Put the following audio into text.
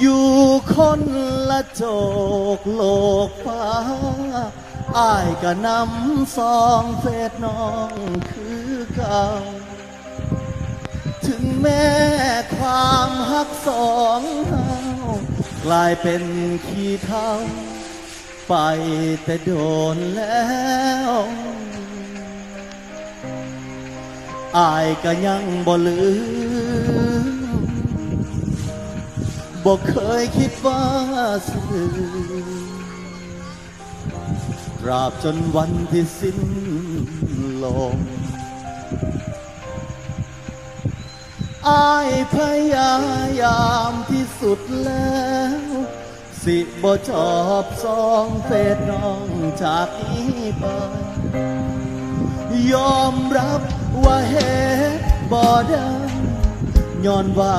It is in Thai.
อยู่คนละโจกโลกฟ้าอ้ายก็นำสองเฟดน้องคือเก่า ถึงแม้ความหักสองเฮากลายเป็นขี้เท่า ไปแต่โดนแล้วอายก็ยังบ่ลืม บ่เคยคิดว่าสื่อตราบจนวันที่สิ้นลมอายพยายามที่สุดแล้ว สิบ่ชอบสองเฟดน้องจากนี้ไป ยอมรับว่าเหตุบ่ได้ย้อนว่า